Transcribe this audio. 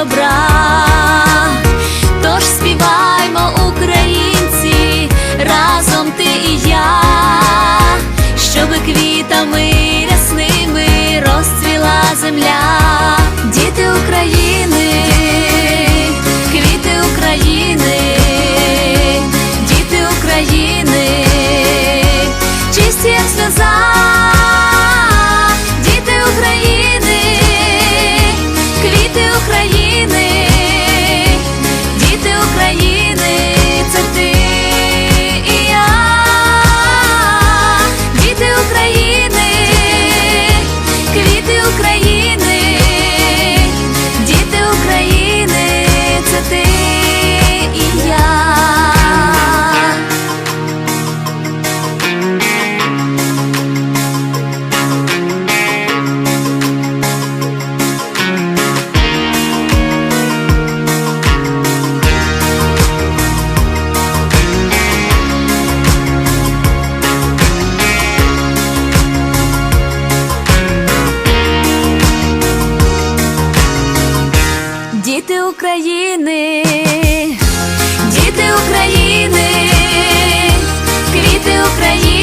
добра, тож співаймо, українці, разом ти і я, щоб квітами рясними розцвіла земля. Діти України, діти України, квіти України,